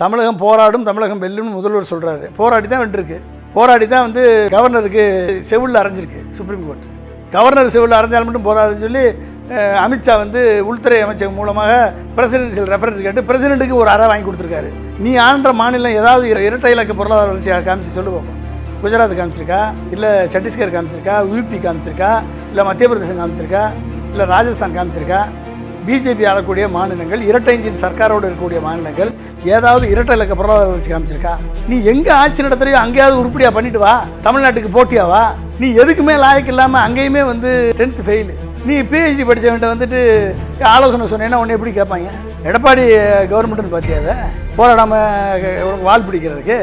தமிழகம் போராடும் தமிழகம் வெல்லும்னு முதல்வர் சொல்கிறாரு போராடி தான் வென்றிருக்கு போராடி தான் வந்து கவர்னருக்கு செவிலில் அரைஞ்சிருக்கு சுப்ரீம் கோர்ட். கவர்னர் செவிலில் அரைஞ்சால் மட்டும் போதாதுன்னு சொல்லி அமித்ஷா வந்து உள்துறை அமைச்சகம் மூலமாக பிரசிடென்ஷியல் ரெஃபரன்ஸ் கேட்டு பிரசிடென்ட்டுக்கு ஒரு அறை வாங்கி கொடுத்துருக்காரு. நீ ஆண்ட மாநிலம் ஏதாவது இரட்டை இலக்க பொருளாதார வளர்ச்சி காமிச்சு சொல்லு பார்ப்போம் குஜராத் காமிச்சிருக்கா? இல்லை சத்தீஸ்கர் காமிச்சிருக்கா? யூபி காமிச்சிருக்கா? இல்லை மத்திய பிரதேசம் காமிச்சிருக்கா? இல்லை ராஜஸ்தான் காமிச்சிருக்கா? பிஜேபி ஆளக்கூடிய மாநிலங்கள் இரட்டை இன்ஜின் சர்க்காரோடு இருக்கக்கூடிய மாநிலங்கள் ஏதாவது இரட்டை இலக்க பொருளாதார வளர்ச்சி காமிச்சிருக்கா? நீ எங்கே ஆட்சி நடத்துறையோ அங்கேயாவது உருப்படியாக பண்ணிட்டு வா. தமிழ்நாட்டுக்கு போட்டியாவா நீ எதுக்குமே லாயக்கு இல்லாமல் அங்கேயுமே வந்து டென்த்து ஃபெயிலு நீ பிஹெச்டி படித்தவன்ட்ட வந்துட்டு ஆலோசனை சொன்னேன்னா உன்னை எப்படி கேட்பாங்க? எடப்பாடி கவர்மெண்ட்னு பார்த்தியா அதை? போராடாமல் வால் பிடிக்கிறதுக்கு?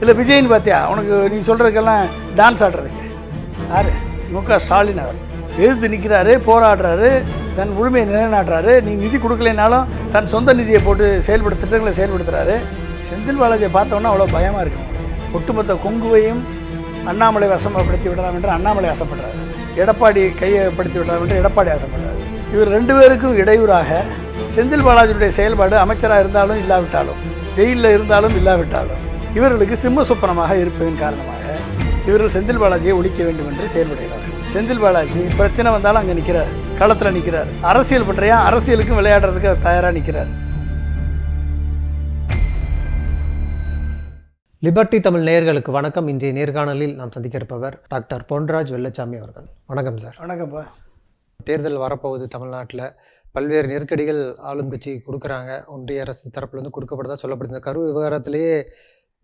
இல்லை விஜய்னு பார்த்தியா? உனக்கு நீ சொல்கிறதுக்கெல்லாம் டான்ஸ் ஆடுறதுக்கு. யார்? மு க ஸ்டாலின் அவர். எதிர்த்து நிற்கிறாரு போராடுறாரு தன் உரிமையை நிலைநாட்டுறாரு. நீ நிதி கொடுக்கலைனாலும் தன் சொந்த நிதியை போட்டு செயல்படுத்த திட்டங்களை செயல்படுத்துகிறாரு செந்தில் பாலாஜியை பார்த்தோன்னா அவ்வளோ பயமாக இருக்கும். ஒட்டுமொத்த கொங்குவையும் அண்ணாமலை வசமப்படுத்தி விடலாம் என்று அண்ணாமலை ஆசைப்படுறாரு. எடப்பாடி கையப்படுத்தி விடலாம் என்று எடப்பாடி ஆசைப்படுறாரு. இவர் ரெண்டு பேருக்கும் இடையூறாக செந்தில் பாலாஜியுடைய செயல்பாடு அமைச்சராக இருந்தாலும் இல்லாவிட்டாலும் ஜெயிலில் இருந்தாலும் இல்லாவிட்டாலும் இவர்களுக்கு சிம்ம சுப்பனமாக இருப்பதன் காரணமாக இவர்கள் செந்தில் பாலாஜியை ஒழிக்க வேண்டும் என்று செயல்படுகிறார் செந்தில் பாலாஜி பிரச்சனை வந்தாலும் அங்கே நிற்கிறார் களத்தில் நிற்கிறார் அரசியல் பற்றியா அரசியலுக்கும் விளையாடுறதுக்கு தயாராக நிற்கிறார் லிபர்டி தமிழ் நேயர்களுக்கு வணக்கம். இன்றைய நேர்காணலில் நாம் சந்திக்க இருப்பவர் டாக்டர் பொன்ராஜ் வெள்ளச்சாமி அவர்கள். வணக்கம் சார். வணக்கம்ப்பா. தேர்தல் வரப்போகுது தமிழ்நாட்டில். பல்வேறு நெருக்கடிகள் ஆளும் கட்சி கொடுக்குறாங்க. ஒன்றிய அரசு தரப்புலேருந்து கொடுக்கப்படுதா சொல்லப்படுது. இந்த கரு விவகாரத்திலேயே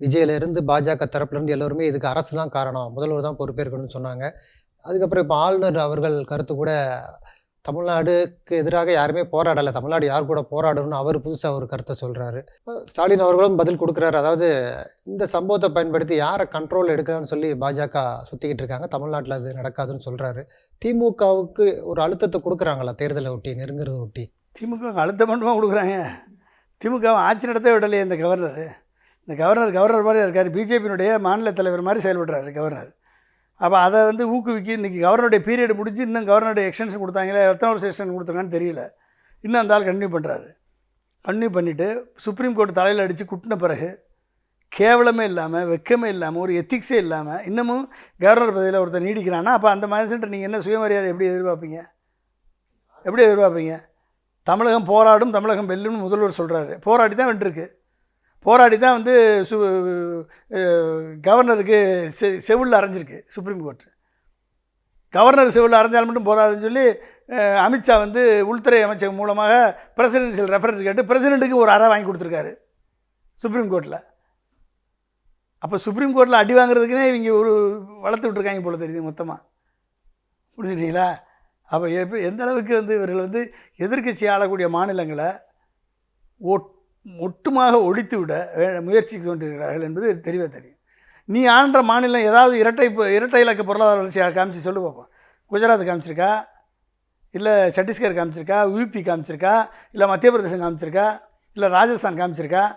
விஜயிலிருந்து பாஜக தரப்புலேருந்து எல்லோருமே இதுக்கு அரசு தான் காரணம். முதல்வர் தான் பொறுப்பேற்கணும்னு சொன்னாங்க. அதுக்கப்புறம் இப்போ ஆளுநர் அவர்கள் கருத்து கூட தமிழ்நாடுக்கு எதிராக யாருமே போராடலை. தமிழ்நாடு யார் கூட போராடணும்னு அவர் புதுசாக ஒரு கருத்தை சொல்கிறாரு ஸ்டாலின் அவர்களும் பதில் கொடுக்குறாரு. அதாவது இந்த சம்பவத்தை பயன்படுத்தி யாரை கண்ட்ரோல் எடுக்கிறான்னு சொல்லி பாஜக சுற்றிக்கிட்டு இருக்காங்க. தமிழ்நாட்டில் அது நடக்காதுன்னு சொல்கிறாரு திமுகவுக்கு ஒரு அழுத்தத்தை கொடுக்குறாங்களா தேர்தலை ஒட்டி நெருங்குறதை ஒட்டி? திமுக அழுத்த மட்டுமா கொடுக்குறாங்க. திமுக ஆட்சி நடத்த விடலையே இந்த கவர்னர். இந்த கவர்னர் கவர்னர் மாதிரி இருக்கார். பிஜேபியினுடைய மாநில தலைவர் மாதிரி செயல்படுறாரு கவர்னர். அப்போ அதை வந்து ஊக்குவிக்கி இன்றைக்கி கவர்னருடைய பீரியட் முடிஞ்சு இன்னும் கவர்னருடைய எக்ஸ்டென்ஷன் கொடுத்தாங்களே எத்தனை வருஷம் எக்ஸ்டென்ஷன் கொடுத்துருக்கான்னு தெரியல. இன்னும் அந்த ஆள் கண்டினியூ பண்ணுறாரு கண்டினியூ பண்ணிவிட்டு சுப்ரீம் கோர்ட் தலையில் அடித்து குட்டின பிறகு கேவலமே இல்லாமல் வெக்கமே இல்லாமல் ஒரு எத்திக்ஸே இல்லாமல் இன்னமும் கவர்னர் பதவியில் ஒருத்தர் நீடிக்கிறான்னா அப்போ அந்த மனுஷன்ட்ட நீங்கள் என்ன சுயமரியாதை எப்படி எதிர்பார்ப்பீங்க? எப்படி எதிர்பார்ப்பீங்க? தமிழகம் போராடும் தமிழகம் வெல்லும்னு முதல்வர் சொல்கிறாரு போராடி தான் வென்றிருக்கு. போராடி தான் வந்து சு கவர்னருக்கு செ செவிலில் அரைஞ்சிருக்கு சுப்ரீம் கோர்ட்டு கவர்னர் செவிலில் அரைஞ்சால் மட்டும் போதாதுன்னு சொல்லி அமித்ஷா வந்து உள்துறை அமைச்சகம் மூலமாக பிரசிடென்ஷியல் ரெஃபரன்ஸ் கேட்டு பிரசிடெண்ட்டுக்கு ஒரு அறை வாங்கி கொடுத்துருக்காரு சுப்ரீம் கோர்ட்டில் அப்போ சுப்ரீம் கோர்ட்டில் அடி வாங்குறதுக்குனே இவங்க ஒரு வளர்த்து விட்ருக்காங்க போல தெரியுது மொத்தமாக புரிஞ்சுட்டீங்களா அப்போ எப்படி எந்த அளவுக்கு வந்து இவர்கள் வந்து எதிர்க்கட்சி ஆளக்கூடிய மாநிலங்களை ஒட் ஒட்டுமாக ஒழித்து விட வே- முயற்சி கொண்டிருக்கிறார்கள் என்பது தெளிவாக தெரியும். நீ ஆண்ட மாநிலம் ஏதாவது இரட்டை இரட்டை இலக்க பொருளாதார வளர்ச்சி காமிச்சு சொல்லு பார்ப்போம் குஜராத் காமிச்சிருக்கா? இல்லை சத்தீஸ்கர் காமிச்சிருக்கா? யூபி காமிச்சிருக்கா? இல்லை மத்திய பிரதேசம் காமிச்சிருக்கா? இல்லை ராஜஸ்தான் காமிச்சிருக்கா?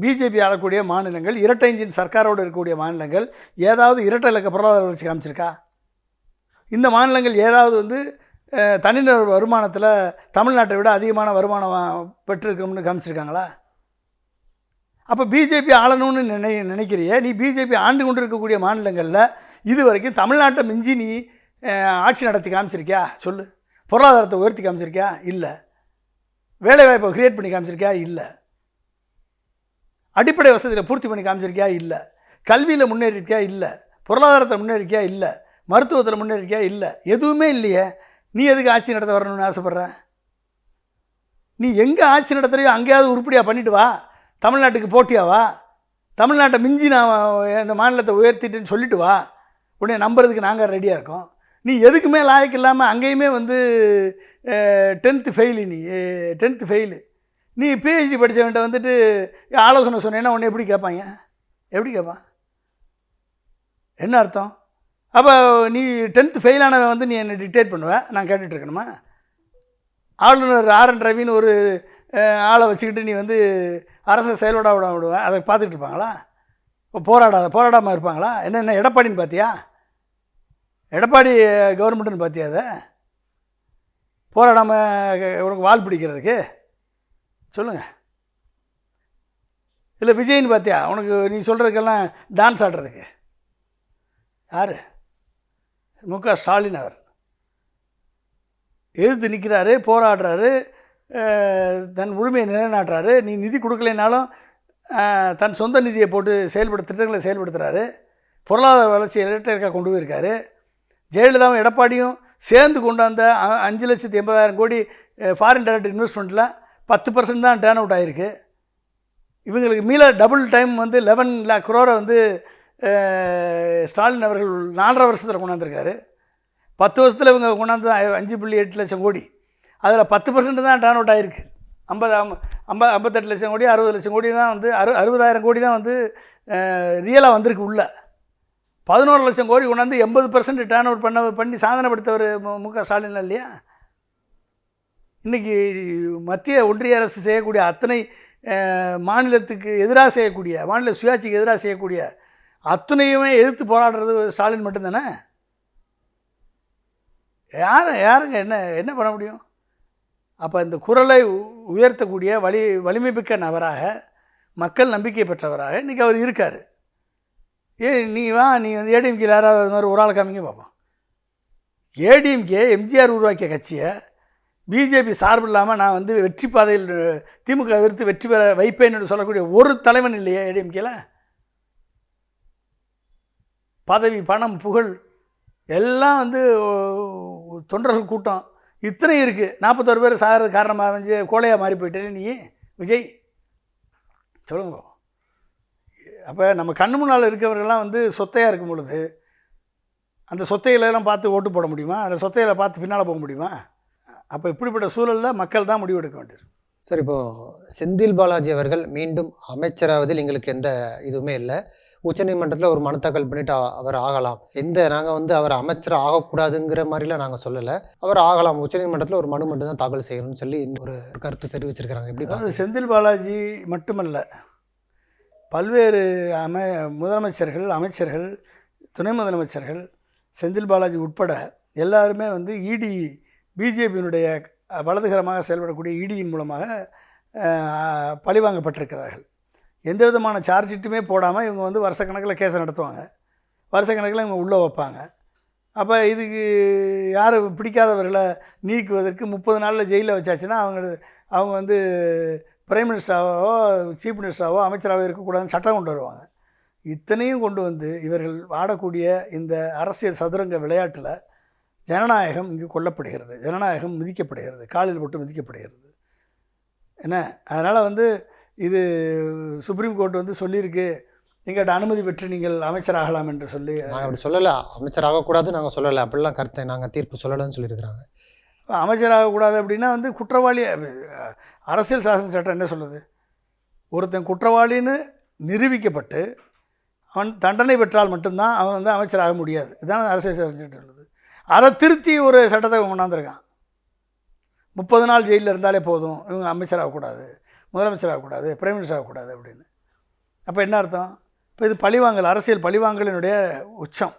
பிஜேபி ஆளக்கூடிய மாநிலங்கள் இரட்டை இன்ஜின் சர்க்காரோடு இருக்கக்கூடிய மாநிலங்கள் ஏதாவது இரட்டை இலக்க பொருளாதார வளர்ச்சி காமிச்சிருக்கா? இந்த மாநிலங்கள் ஏதாவது வந்து தனிநபர் வருமானத்தில் தமிழ்நாட்டை விட அதிகமான வருமானம் பெற்றிருக்கோம்னு காமிச்சிருக்காங்களா அப்போ பிஜேபி ஆளணும்னு நினை நினைக்கிறிய? நீ பிஜேபி ஆண்டு கொண்டு இருக்கக்கூடிய மாநிலங்களில் இது வரைக்கும் தமிழ்நாட்டை மிஞ்சி நீ ஆட்சி நடத்தி காமிச்சிருக்கியா? சொல்லு. பொருளாதாரத்தை உயர்த்தி காமிச்சிருக்கியா? இல்லை. வேலைவாய்ப்பை கிரியேட் பண்ணி காமிச்சிருக்கியா? இல்லை. அடிப்படை வசதியில் பூர்த்தி பண்ணி காமிச்சிருக்கியா? இல்லை. கல்வியில் முன்னேறியிருக்கியா இல்லை. பொருளாதாரத்தில் முன்னேறிக்கியா இல்லை. மருத்துவத்தில் முன்னேறிக்கியா இல்லை. எதுவுமே இல்லையே. நீ எதுக்கு ஆட்சி நடத்த வரணும்னு ஆசைப்பட்ற? நீ எங்கே ஆட்சி நடத்துகிறையோ அங்கேயாவது உருப்படியாக பண்ணிட்டு வா. தமிழ்நாட்டுக்கு போட்டியாவா தமிழ்நாட்டை மிஞ்சி நான் இந்த மாநிலத்தை உயர்த்திட்டேன்னு சொல்லிட்டு வா. உடனே நம்புறதுக்கு நாங்கள் ரெடியாக இருக்கோம். நீ எதுக்குமே லாயக்கு இல்லாமல் அங்கேயுமே வந்து டென்த்து ஃபெயிலு நீ டென்த்து ஃபெயிலு நீ பிஹெச்டி படித்தவன்ட்ட வந்துட்டு ஆலோசனை சொன்னேன்னா உன்னை எப்படி கேட்பாங்க எப்படி கேட்பான்? என்ன அர்த்தம்? அப்போ நீ டென்த்து ஃபெயிலானவன் வந்து நீ என்னை டிக்டேட் பண்ணுவேன் நான் கேட்டுட்ருக்கணுமா ஆளுநர் ஆர் என் ரவின்னு ஒரு ஆளை வச்சுக்கிட்டு நீ வந்து அரசை செயல்பட விட விடுவேன் அதை பார்த்துட்டு இருப்பாங்களா? இப்போ போராடாத போராடாமல் இருப்பாங்களா? என்ன என்ன எடப்பாடின்னு பார்த்தியா? எடப்பாடி கவர்மெண்ட்டுன்னு பார்த்தியா அதை? போராடாமல் உனக்கு வால் பிடிக்கிறதுக்கு? சொல்லுங்கள் இல்லை விஜய்னு பார்த்தியா? உனக்கு நீ சொல்கிறதுக்கெல்லாம் டான்ஸ் ஆடுறதுக்கு. யார்? மு க. ஸ்டாலின் அவர். எதிர்த்து நிற்கிறாரு போராடுறாரு தன் உரிமையை நிலைநாட்டுறாரு. நீ நிதி கொடுக்கலைனாலும் தன் சொந்த நிதியை போட்டு செயல்பட திட்டங்களை செயல்படுத்துகிறாரு பொருளாதார வளர்ச்சியை இரட்டையர்க்காக கொண்டு போயிருக்காரு. ஜெயலலிதாவும் எடப்பாடியும் சேர்ந்து கொண்டு வந்த அஞ்சு லட்சத்தி எண்பதாயிரம் கோடி ஃபாரின் டைரக்ட் இன்வெஸ்ட்மெண்ட்டில் பத்து பர்சன்ட் தான் டேர்ன் அவுட் ஆகிருக்கு இவங்களுக்கு மீள டபுள் டைம் வந்து லெவன் லேக் குரோரை வந்து ஸ்டாலின் அவர்கள் நாலரை வருஷத்தில் கொண்டாந்துருக்காரு. பத்து வருஷத்தில் இவங்க கொண்டாந்து அஞ்சு புள்ளி எட்டு லட்சம் கோடி. அதில் பத்து பர்சன்ட் தான் டர்ன் அவுட் ஆகிருக்கு ஐம்பது ஐம்பது ஐம்பத்தெட்டு லட்சம் கோடி அறுபது லட்சம் கோடி தான் வந்து அறு அறுபதாயிரம் கோடி தான் வந்து ரியலாக வந்திருக்கு உள்ள. பதினோரு லட்சம் கோடி கொண்டாந்து எண்பது பர்சன்ட் டேர்ன் அவுட் பண்ண பண்ணி சாதனைப்படுத்தவர் மு- க ஸ்டாலின் இல்லையா? இன்றைக்கி மத்திய ஒன்றிய அரசு செய்யக்கூடிய அத்தனை மாநிலத்துக்கு எதிராக செய்யக்கூடிய மாநில சுயாட்சிக்கு எதிராக செய்யக்கூடிய அத்தனையுமே எதிர்த்து போராடுறது ஸ்டாலின் மட்டும்தானே? யார் யாருங்க என்ன என்ன பண்ண முடியும்? அப்போ இந்த குரலை உயர்த்தக்கூடிய வலி வலிமை மிக்க நபராக மக்கள் நம்பிக்கை பெற்றவராக இன்றைக்கி அவர் இருக்கார். ஏ நீ வா நீ வந்து ஏடிஎம்கேல யாராவது அது மாதிரி ஒரு ஆள் காமிங்க பார்ப்போம் ஏடிஎம்கே எம்ஜிஆர் உருவாக்கிய கட்சியை பிஜேபி சார்பு இல்லாமல் நான் வந்து வெற்றி பாதையில் திமுக எதிர்த்து வெற்றி பெற வைப்பேன் என்று சொல்லக்கூடிய ஒரு தலைவன் இல்லையா ஏடிஎம்கேல? பதவி பணம் புகழ் எல்லாம் வந்து தொண்டர்கள் கூட்டம். இத்தனை இருக்குது நாற்பத்தோரு பேர் சாகிறது காரணமாக அமைஞ்சு கோழையாக மாறி போயிட்டே நீ? விஜய் சொல்லுங்க. அப்போ நம்ம கண் முன்னால் இருக்கிறவர்கள்லாம் வந்து சொத்தையாக இருக்கும் பொழுது அந்த சொத்தைகளெல்லாம் பார்த்து ஓட்டு போட முடியுமா? அந்த சொத்தைகளை பார்த்து பின்னால் போக முடியுமா? அப்போ இப்படிப்பட்ட சூழலில் மக்கள் தான் முடிவெடுக்க வேண்டியது. சார் இப்போது செந்தில் பாலாஜி அவர்கள் மீண்டும் அமைச்சராவதில் எங்களுக்கு எந்த இதுவுமே இல்லை. உச்சநீதிமன்றத்தில் ஒரு மனு தாக்கல் பண்ணிட்டு அவர் ஆகலாம். எந்த நாங்கள் வந்து அவர் அமைச்சர் ஆகக்கூடாதுங்கிற மாதிரிலாம் நாங்கள் சொல்லலை. அவர் ஆகலாம். உச்சநீதிமன்றத்தில் ஒரு மனு மட்டும் தான் தாக்கல் செய்யணும்னு சொல்லி ஒரு கருத்து தெரிவிச்சிருக்கிறாங்க. எப்படி? செந்தில் பாலாஜி மட்டுமல்ல பல்வேறு அமை முதலமைச்சர்கள் அமைச்சர்கள் துணை முதலமைச்சர்கள் செந்தில் பாலாஜி உட்பட எல்லாருமே வந்து இடி பிஜேபியினுடைய வலதுகரமாக செயல்படக்கூடிய இடியின் மூலமாக பழிவாங்கப்பட்டிருக்கிறார்கள். எந்த விதமான சார்ஜ் ஷீட்டுமே போடாமல் இவங்க வந்து வருஷக்கணக்கில் கேஸை நடத்துவாங்க. வருஷக்கணக்கில் இவங்க உள்ளே வைப்பாங்க. அப்போ இதுக்கு யார் பிடிக்காதவர்களை நீக்குவதற்கு முப்பது நாளில் ஜெயிலில் வச்சாச்சுன்னா அவங்க அவங்க வந்து பிரைம் மினிஸ்டராவோ சீஃப் மினிஸ்டராவோ அமைச்சராகவோ இருக்கக்கூடாதுன்னு சட்டம் கொண்டு வருவாங்க. இத்தனையும் கொண்டு வந்து இவர்கள் ஆடக்கூடிய இந்த அரசியல் சதுரங்க விளையாட்டில் ஜனநாயகம் இங்கு கொல்லப்படுகிறது. ஜனநாயகம் மிதிக்கப்படுகிறது. காலில் போட்டு மிதிக்கப்படுகிறது. என்ன? அதனால் வந்து இது சுப்ரீம் கோர்ட் வந்து சொல்லியிருக்கு. எங்கள்கிட்ட அனுமதி பெற்று நீங்கள் அமைச்சராகலாம் என்று சொல்லி. நாங்கள் அப்படி சொல்லலை. அமைச்சர் ஆகக்கூடாதுன்னு நாங்கள் சொல்லலை. அப்படிலாம் கருத்தை நாங்கள் தீர்ப்பு சொல்லலைன்னு சொல்லியிருக்கிறாங்க. அமைச்சராகக்கூடாது அப்படின்னா வந்து குற்றவாளி அரசியல் சாசன சட்டம் என்ன சொல்லுது? ஒருத்தன் குற்றவாளின்னு நிரூபிக்கப்பட்டு அவன் தண்டனை பெற்றால் மட்டும்தான் அவன் வந்து அமைச்சராக முடியாது. இதுதான் அரசியல் சாசன சட்டம் சொல்லுது. அதை திருத்தி ஒரு சட்டத்தை கொண்டாந்துருக்கான். முப்பது நாள் ஜெயிலில் இருந்தாலே போதும். இவங்க முதலமைச்சர் ஆகக்கூடாது பிரைம் மினிஸ்டர் ஆகக்கூடாது அப்படின்னு. அப்போ என்ன அர்த்தம்? இப்போ இது பழிவாங்கல் அரசியல் பழிவாங்கலினுடைய உச்சம்.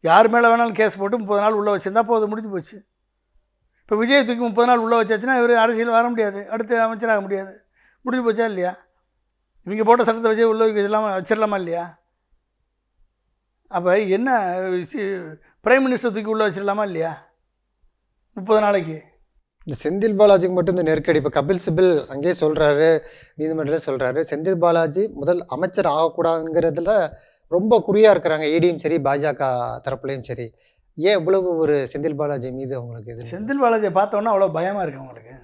யார் மேலே வேணாலும் கேஸ் போட்டு முப்பது நாள் உள்ளே வச்சுருந்தா போதும் முடிஞ்சு போச்சு. இப்போ விஜய் தூக்கி முப்பது நாள் உள்ளே வச்சாச்சுன்னா இவர் அரசியல் வர முடியாது அடுத்து அமைச்சராக முடியாது. முடிஞ்சு போச்சா இல்லையா? இவங்க போட்ட சட்டத்தை விஜய் உள்ளே வச்சிடலாமா வச்சிடலாமா இல்லையா? அப்போ என்ன பிரைம் மினிஸ்டர் தூக்கி உள்ளே வச்சிடலாமா இல்லையா? முப்பது நாளைக்கு. இந்த செந்தில் பாலாஜிக்கு மட்டும் இந்த நெருக்கடி. இப்போ கபில் சிபில் அங்கேயே சொல்கிறாரு நீதிமன்றத்தில் சொல்கிறாரு செந்தில் பாலாஜி முதல் அமைச்சர் ஆகக்கூடாதுங்கிறதுல ரொம்ப குறியாக இருக்கிறாங்க. ஏடியும் சரி பாஜக தரப்புலையும் சரி. ஏன் இவ்வளவு ஒரு செந்தில் பாலாஜி மீது அவங்களுக்கு இது செந்தில் பாலாஜியை பார்த்தோன்னா அவ்வளோ பயமாக இருக்குது அவங்களுக்கு.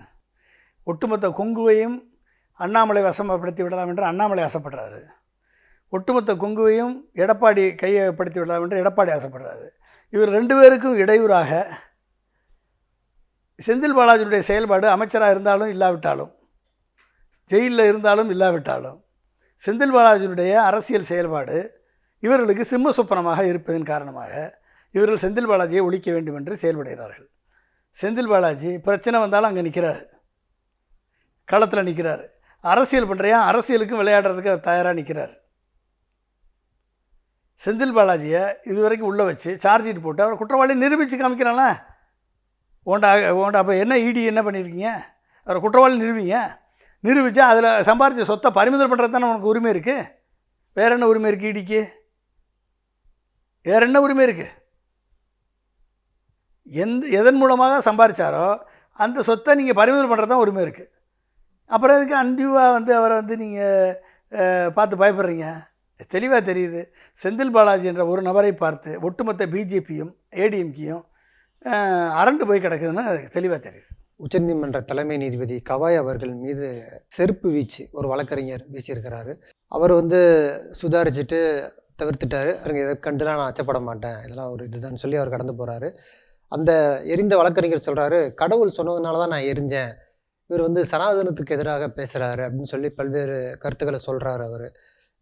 ஒட்டுமொத்த கொங்குவையும் அண்ணாமலை வசமப்படுத்தி விடலாம் என்று அண்ணாமலை ஆசைப்படுறாரு. ஒட்டுமொத்த கொங்குவையும் எடப்பாடி கையப்படுத்தி விடலாம் என்று எடப்பாடி ஆசைப்படுறாரு. இவர் ரெண்டு பேருக்கும் இடையூறாக செந்தில் பாலாஜியுடைய செயல்பாடு அமைச்சராக இருந்தாலும் இல்லாவிட்டாலும் ஜெயிலில் இருந்தாலும் இல்லாவிட்டாலும் செந்தில் பாலாஜியினுடைய அரசியல் செயல்பாடு இவர்களுக்கு சிம்ம சொப்பனமாக இருப்பதன் காரணமாக இவர்கள் செந்தில் பாலாஜியை ஒழிக்க வேண்டும் என்று செயல்படுகிறார்கள். செந்தில் பாலாஜி பிரச்சனை வந்தாலும் அங்கே நிற்கிறார் களத்தில் நிற்கிறார் அரசியல் பண்ணுறையா அரசியலுக்கும் விளையாடுறதுக்கு அவர் தயாராக நிற்கிறார் செந்தில் பாலாஜியை இதுவரைக்கும் உள்ளே வச்சு சார்ஜ் ஷீட் போட்டு அவர் குற்றவாளி நிரூபித்து காமிக்கிறானா? ஓண்டா ஓண்டா அப்போ என்ன இடி என்ன பண்ணியிருக்கீங்க அவரை குற்றவாளி நிரூபிங்க. நிரூபித்தா அதில் சம்பாரித்த சொத்தை பறிமுதல் பண்ணுறது தானே உனக்கு உரிமை இருக்குது வேற என்ன உரிமை இருக்குது இடிக்கு வேற என்ன உரிமை இருக்குது எந்த எதன் மூலமாக சம்பாரித்தாரோ அந்த சொத்தை நீங்கள் பறிமுதல் பண்ணுறது தான் உரிமை இருக்குது அப்புறம் அதுக்கு அன்டியூவாக வந்து அவரை வந்து நீங்கள் பார்த்து பயப்படுறீங்க? தெளிவாக தெரியுது. செந்தில் பாலாஜி என்ற ஒரு நபரை பார்த்து ஒட்டுமொத்த பிஜேபியும் ஏடிஎம்கேயும் அரண்டு போய் கிடக்குதுன்னு தெளிவாக தெரியுது. உச்சநீதிமன்ற தலைமை நீதிபதி கவாய் அவர்கள் மீது செருப்பு வீச்சு ஒரு வழக்கறிஞர் வீசியிருக்கிறாரு. அவர் வந்து சுதாரிச்சுட்டு தவிர்த்துட்டாரு. அவங்க இதை கண்டுலாம் நான் அச்சப்பட மாட்டேன். இதெல்லாம் ஒரு இதுதான் சொல்லி அவர் கடந்து போகிறாரு அந்த எரிந்த வழக்கறிஞர் சொல்கிறாரு கடவுள் சொன்னதுனால தான் நான் எரிஞ்சேன். இவர் வந்து சனாதனத்துக்கு எதிராக பேசுகிறாரு அப்படின்னு சொல்லி பல்வேறு கருத்துக்களை சொல்கிறாரு அவர்.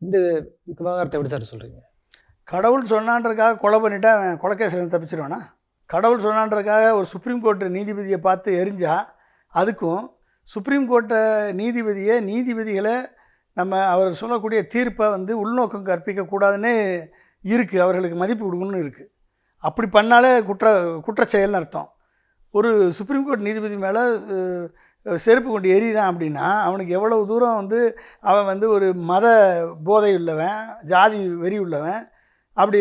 இந்த விவகாரத்தை எப்படி சார் சொல்கிறீங்க கடவுள் சொன்னான்றதுக்காக கொலை பண்ணிட்டா அவன் கொலைக்கேசில் தப்பிச்சிருவானா? கடவுள் சொன்னான்றதுக்காக ஒரு சுப்ரீம் கோர்ட்டு நீதிபதியை பார்த்து எரிஞ்சால் அதுக்கும் சுப்ரீம் கோர்ட்டை நீதிபதியை நீதிபதிகளை நம்ம அவர் சொல்லக்கூடிய தீர்ப்பை வந்து உள்நோக்கம் கற்பிக்கக்கூடாதுன்னு இருக்குது அவர்களுக்கு மதிப்பு கொடுக்கணும்னு இருக்குது அப்படி பண்ணாலே குற்ற குற்றச்செயல்னு அர்த்தம். ஒரு சுப்ரீம் கோர்ட் நீதிபதி மேலே செருப்பு கொண்டு எறிகிறான் அப்படின்னா அவனுக்கு எவ்வளவு தூரம் வந்து அவன் வந்து ஒரு மத போதை உள்ளவன் ஜாதி வெறி உள்ளவன் அப்படி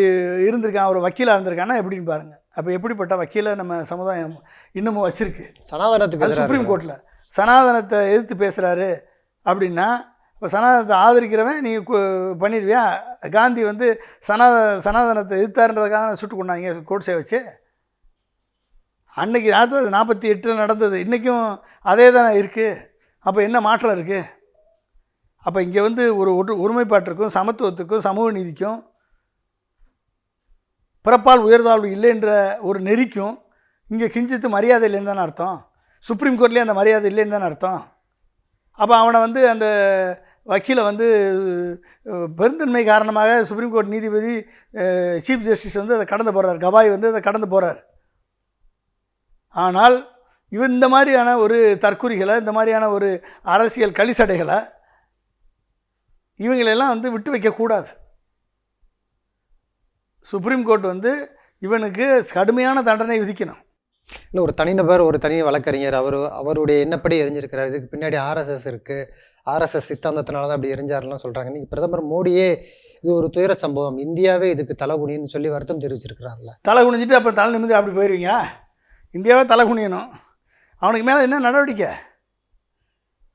இருந்திருக்கான் ஒரு வக்கீலாக இருந்திருக்கான்னா எப்படின்னு பாருங்கள் அப்போ எப்படிப்பட்ட வக்கீலை நம்ம சமுதாயம் இன்னமும் வச்சுருக்கு? சனாதனத்துக்கு சுப்ரீம். கோர்ட்டில் சனாதனத்தை எதிர்த்து பேசுகிறாரு அப்படின்னா இப்போ சனாதனத்தை ஆதரிக்கிறவன் நீ பண்ணிடுவியா காந்தி வந்து சனாத சனாதனத்தை எதிர்த்தாருன்றதுக்காக சுட்டு கொண்டாங்க கோட்ஸை வச்சு? அன்னைக்கு ஆயிரத்தி தொள்ளாயிரத்தி நாற்பத்தி எட்டில் நடந்தது. இன்றைக்கும் அதே தானே இருக்குது அப்போ என்ன மாற்றம் இருக்குது அப்போ இங்கே வந்து ஒரு ஒரு ஒருமைப்பாட்டிற்கும் சமத்துவத்துக்கும் சமூக நீதிக்கும் பிறப்பால் உயர்தாழ்வு இல்லைன்ற ஒரு நெறிக்கும் இங்கே கிஞ்சித்து மரியாதை இல்லைன்னு தானே அர்த்தம்? சுப்ரீம் கோர்ட்லேயே அந்த மரியாதை இல்லைன்னு தானே அர்த்தம்? அப்போ அவனை வந்து அந்த வக்கீலை வந்து பெருந்தன்மை காரணமாக சுப்ரீம் கோர்ட் நீதிபதி சீஃப் ஜஸ்டிஸ் வந்து அதை கடந்து போகிறார் கவாய் வந்து அதை கடந்து போகிறார் ஆனால் இவன் இந்த மாதிரியான ஒரு தற்குறிகளை இந்த மாதிரியான ஒரு அரசியல் கலிசடைகளை இவங்களெல்லாம் வந்து விட்டு வைக்கக்கூடாது. சுப்ரீம் கோர்ட் வந்து இவனுக்கு கடுமையான தண்டனை விதிக்கணும். இல்லை ஒரு தனிநபர் ஒரு தனி வழக்கறிஞர் அவர் அவருடைய எண்ணப்படி எரிஞ்சிருக்கிறார். இதுக்கு பின்னாடி ஆர்எஸ்எஸ் இருக்குது ஆர்எஸ்எஸ் சித்தாந்தத்தினால தான் அப்படி எரிஞ்சாருலாம் சொல்கிறாங்க இன்னைக்கு பிரதமர் மோடியே இது ஒரு துயர சம்பவம். இந்தியாவே இதுக்கு தலகுனின்னு சொல்லி வருத்தம் தெரிவிச்சிருக்கிறார்ல. தலை குனிஞ்சிட்டு அப்புறம் தலை நிமிந்து அப்படி போயிடுவீங்க இந்தியாவே தலை குனியணும். அவனுக்கு மேலே என்ன நடவடிக்கை?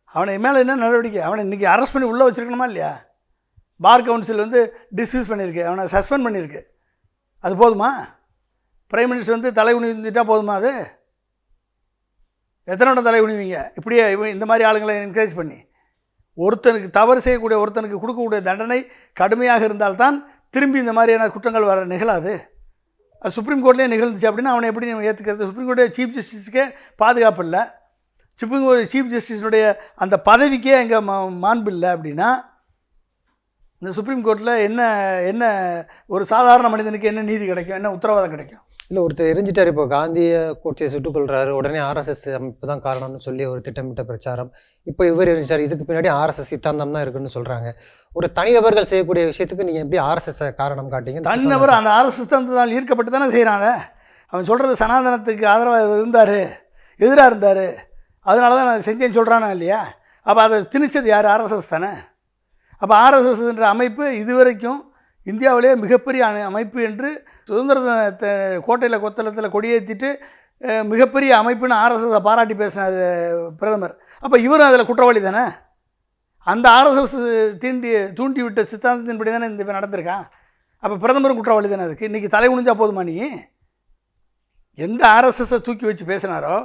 அவனுக்கு மேலே என்ன நடவடிக்கை? அவனை இன்றைக்கி அரெஸ்ட் பண்ணி உள்ளே வச்சுருக்கணுமா இல்லையா? பார் கவுன்சில் வந்து டிஸ்மிஸ் பண்ணியிருக்கு. அவனை சஸ்பெண்ட் பண்ணியிருக்கு. அது போதுமா? பிரைம் மினிஸ்டர் வந்து தலை குனிந்துட்டால் போதுமா அது? எத்தனை தலை குனிவீங்க? இப்படியே இந்த மாதிரி ஆளுங்களை என்கரேஜ் பண்ணி. ஒருத்தனுக்கு தவறு செய்யக்கூடிய ஒருத்தனுக்கு கொடுக்கக்கூடிய தண்டனை கடுமையாக இருந்தால்தான் திரும்பி இந்த மாதிரியான குற்றங்கள் வர நிகழாது. அது சுப்ரீம் கோர்ட்லேயே நிகழ்ந்துச்சு அப்படின்னா அவனை எப்படி நம்ம ஏற்றுக்கிறது சுப்ரீம் கோர்ட்டே சீஃப் ஜஸ்டிஸுக்கே பாதுகாப்பு இல்லை. சுப்ரீம் கோர்ட் சீஃப் ஜஸ்டிஸினுடைய அந்த பதவிக்கே எங்கே மாண்பு இல்லை அப்படின்னா இந்த சுப்ரீம் கோர்ட்டில் என்ன என்ன ஒரு சாதாரண மனிதனுக்கு என்ன நீதி கிடைக்கும் என்ன உத்தரவாதம் கிடைக்கும்? இல்லை ஒருத்தர் எரிஞ்சிட்டார் இப்போ காந்தியை கோட்சையை சுட்டுக் கொள்றாரு உடனே ஆர்எஸ்எஸ் அமைப்பு தான் காரணம்னு சொல்லி ஒரு திட்டமிட்ட பிரச்சாரம். இப்போ இவர் எரிஞ்சிட்டார் இதுக்கு பின்னாடி ஆர்எஸ்எஸ் சித்தாந்தம் தான் இருக்குன்னு சொல்கிறாங்க ஒரு தனிநபர்கள் செய்யக்கூடிய விஷயத்துக்கு நீங்கள் எப்படி ஆர்எஸ்எஸ் காரணம் காட்டீங்க? தனிநபர் அந்த அரசு தந்ததால் ஈர்க்கப்பட்டு தானே செய்கிறாங்க அவன் சொல்கிறது சனாதனத்துக்கு ஆதரவாக இருந்தார் எதிராக இருந்தார். அதனால தான் நான் செஞ்சேன்னு சொல்கிறானா இல்லையா? அப்போ அதை திணிச்சது யார்? ஆர்எஸ்எஸ் தானே? அப்போ ஆர்எஸ்எஸ் என்ற அமைப்பு இதுவரைக்கும் இந்தியாவிலேயே மிகப்பெரிய அமைப்பு என்று சுதந்திர கோட்டையில் கொத்தளத்தில் கொடியேற்றிட்டு மிகப்பெரிய அமைப்புன்னு ஆர்எஸ்எஸை பாராட்டி பேசினார் பிரதமர். அப்போ இவரும் அதில் குற்றவாளி தானே? அந்த ஆர்எஸ்எஸ் தீண்டி தூண்டி விட்ட சித்தாந்தத்தின்படி தானே இந்த நடந்திருக்கான் அப்போ பிரதமரும் குற்றவாளி தானே அதுக்கு? இன்றைக்கி தலை குனிஞ்சா போதுமா நீ? எந்த ஆர்எஸ்எஸ்ஸை தூக்கி வச்சு பேசினாரோ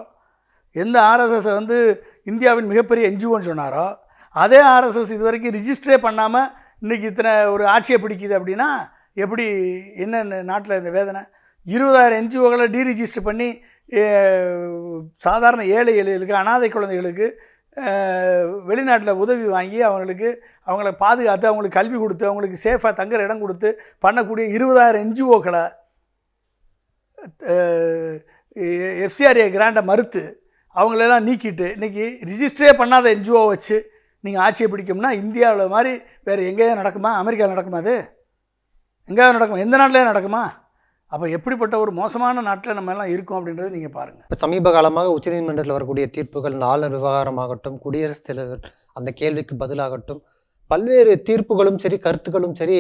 எந்த ஆர்எஸ்எஸ்ஸை வந்து இந்தியாவின் மிகப்பெரிய என்ஜிஓன்னு சொன்னாரோ அதே ஆர்எஸ்எஸ் இது வரைக்கும் ரிஜிஸ்டரே பண்ணாமல் இன்றைக்கி இத்தனை ஒரு ஆட்சியை பிடிக்குது அப்படின்னா எப்படி என்ன நாட்டில் இந்த வேதனை? இருபதாயிரம் என்ஜிஓக்களை டீரிஜிஸ்டர் பண்ணி சாதாரண ஏழை எளிகளுக்கு அனாதை குழந்தைகளுக்கு வெளிநாட்டில் உதவி வாங்கி அவங்களுக்கு அவங்கள பாதுகாத்து அவங்களுக்கு கல்வி கொடுத்து அவங்களுக்கு சேஃபாக தங்குற இடம் கொடுத்து பண்ணக்கூடிய இருபதாயிரம் என்ஜிஓக்களை எஃப்சிஆர்ஏ கிராண்டை மறுத்து அவங்களெல்லாம் நீக்கிட்டு இன்றைக்கி ரிஜிஸ்டரே பண்ணாத என்ஜிஓ வச்சு நீங்கள் ஆட்சியை பிடிக்கும்னா இந்தியாவில் மாதிரி வேறு எங்கேயும் நடக்குமா? அமெரிக்காவில் நடக்குமா அது? எங்கேயாவது நடக்குமா? எந்த நாட்டிலே நடக்குமா? அப்போ எப்படிப்பட்ட ஒரு மோசமான நாட்டில் நம்ம எல்லாம் இருக்கோம் அப்படின்றத நீங்கள் பாருங்கள் இப்போ சமீப காலமாக உச்சநீதிமன்றத்தில் வரக்கூடிய தீர்ப்புகள் இந்த ஆளுநர் விவகாரமாகட்டும் குடியரசுத் தலைவர் அந்த கேள்விக்கு பதிலாகட்டும் பல்வேறு தீர்ப்புகளும் சரி கருத்துக்களும் சரி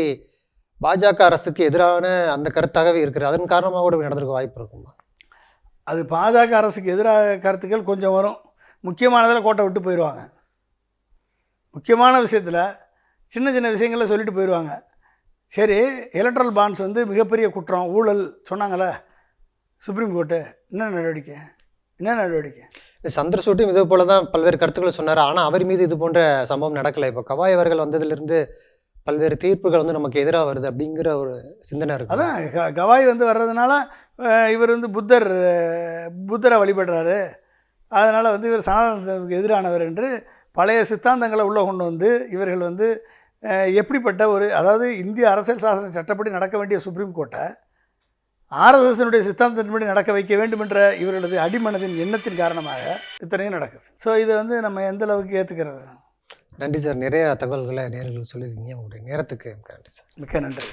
பாஜக அரசுக்கு எதிரான அந்த கருத்தாகவே இருக்குது அதன் காரணமாக கூட நடந்திருக்க வாய்ப்பு இருக்குமா? அது பாஜக அரசுக்கு எதிராக கருத்துக்கள் கொஞ்சம் வரும். முக்கியமானதில் கோட்டை விட்டு போயிடுவாங்க முக்கியமான விஷயத்தில் சின்ன சின்ன விஷயங்களில் சொல்லிட்டு போயிடுவாங்க சரி எலக்ட்ரல் பாண்ட்ஸ் வந்து மிகப்பெரிய குற்றம் ஊழல் சொன்னாங்களே சுப்ரீம் கோர்ட்டு என்ன நடவடிக்கை? என்ன நடவடிக்கை? சந்திரசூட்டும் இதே போல தான் பல்வேறு கருத்துக்களை சொன்னார். ஆனால் அவர் மீது இது போன்ற சம்பவம் நடக்கலை. இப்போ கவாய் அவர்கள் வந்ததிலிருந்து பல்வேறு தீர்ப்புகள் வந்து நமக்கு எதிராக வருது அப்படிங்கிற ஒரு சிந்தனை இருக்கு. அதான் க கவாய் வந்து வர்றதுனால இவர் வந்து புத்தர் புத்தரை வழிபடுறாரு. அதனால் வந்து இவர் சனாதனத்துக்கு எதிரானவர் என்று பழைய சித்தாந்தங்களை உள்ளே கொண்டு வந்து இவர்கள் வந்து எப்படிப்பட்ட ஒரு அதாவது இந்திய அரசியல் சாசன சட்டப்படி நடக்க வேண்டிய சுப்ரீம் கோர்ட்டை ஆர்எஸ்எஸ்னுடைய சித்தாந்தத்தின்படி நடக்க வைக்க வேண்டும் என்ற இவர்களது அடிமனதின் எண்ணத்தின் காரணமாக இத்தனையும் நடக்குது. ஸோ இதை வந்து நம்ம எந்த அளவுக்கு ஏற்றுக்கிறது நன்றி சார். நிறைய தகவல்களை நேர்கள் சொல்லியிருக்கீங்க. உங்களுடைய நேரத்துக்கு நன்றி சார். மிக்க நன்றி.